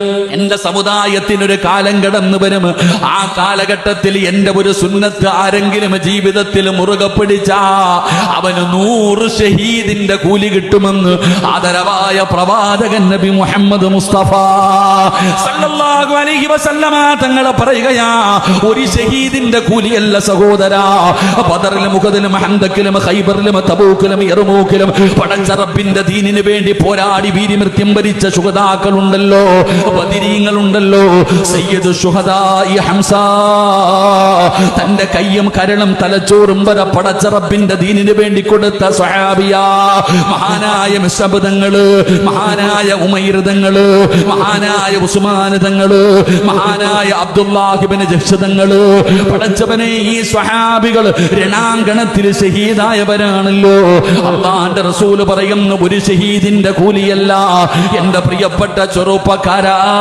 Uh... എന്റെ സമുദായത്തിനൊരു കാലം കടന്നു വരും ആ കാലഘട്ടത്തിൽ എന്റെ ഒരു സുന്നത്ത് ആരെങ്കിലും ജീവിതത്തിൽ മുറുകെ പിടിച്ച അവന് നൂറ് ഷഹീദിന്റെ കൂലി കിട്ടുമെന്ന് ആദരവായ പ്രവാചകൻ നബി മുഹമ്മദ് മുസ്തഫ സല്ലല്ലാഹു അലൈഹി വസല്ലമ തങ്ങളെ പറയുകയാ ഒരു ഷഹീദിന്റെ കൂലിയല്ല സഹോദരാ. ബദറിലും മുഖദിലും ഹന്തക്കിലും ഖൈബറിലും തബൂക്കിലും എറുമൂക്കിലും പടച്ച റബ്ബിന്റെ ദീനിന് വേണ്ടി പോരാടി വീരിമൃത്യം ഭരിച്ച ശുഹതാക്കളുണ്ടല്ലോ ബദിരീങ്ങളുണ്ടല്ലോ സയ്യിദ് ഹംസ തന്റെ കയ്യും കരളും തലച്ചോറും വരെ പടച്ച റബ്ബിന്റെ ദീനിന് വേണ്ടി കൊടുത്ത സ്വഹാബിയ മഹാനായ മിശബ്ദങ്ങൾ മഹാനായ ഉമൈരതങ്ങൾ മഹാനായ ഉസ്മാനതങ്ങൾ മഹാനായ അബ്ദുല്ലാഹിബിന് ജക്ഷതങ്ങൾ പടച്ചവനെ ഈ സ്വഹാബികൾ രണാങ്കണത്തിൽ ഷഹീദായവരാണല്ലോ അള്ളാന്റെ റസൂൽ പറയുന്നു ഒരു ഷഹീദിന്റെ കൂലിയല്ല എന്റെ പ്രിയപ്പെട്ട ചെറുപ്പക്കാരാ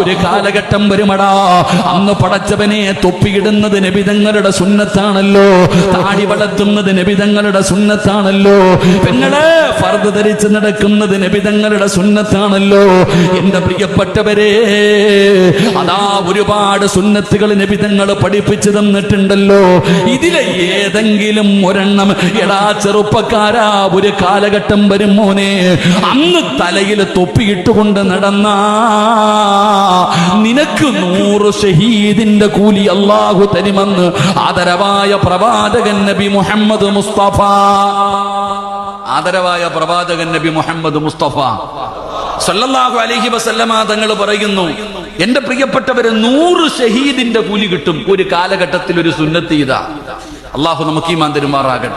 ഒരു കാലഘട്ടം വരുമടാ. അന്ന് പടച്ചവനെ തൊപ്പിയിടുന്നത് നബിതങ്ങളുടെ സുന്നത്താണല്ലോ. താടി വളർത്തുന്നത് നബിതങ്ങളുടെ സുന്നത്താണല്ലോ. പെങ്ങളെ ഫർദ് ധരിച്ച് നടക്കുന്നത് നബിതങ്ങളുടെ സുന്നത്താണല്ലോ. എന്റെ പ്രിയപ്പെട്ടവരെ അതാ ഒരുപാട് സുന്നത്തുകൾ നബിതങ്ങൾ പഠിപ്പിച്ചു തന്നിട്ടുണ്ടല്ലോ. ഇതിലെ ഏതെങ്കിലും ഒരെണ്ണം എടാ ചെറുപ്പക്കാരാ ഒരു കാലഘട്ടം വരും മോനെ. അന്ന് തലയിൽ തൊപ്പിയിട്ടുകൊണ്ട് നടന്ന. നിനക്ക് നൂറ് ഷഹീദിന്റെ കൂലി അള്ളാഹു തരുമെന്ന് ആദരവായ പ്രവാചകൻ നബി മുഹമ്മദ് മുസ്തഫ. ആദരവായ പ്രവാചകൻ നബി മുഹമ്മദ് മുസ്തഫ. സല്ലല്ലാഹു അലൈഹി വസല്ലമ തങ്ങൾ പറയുന്നു എന്റെ പ്രിയപ്പെട്ടവരെ നൂറ് ഷഹീദിന്റെ കൂലി കിട്ടും. ഒരു കാലഘട്ടത്തിൽ ഒരു സുന്നത്ത് ഇതാ. അള്ളാഹു നമുക്ക് ഈ മാൻ തരുമാറാകട്ടെ.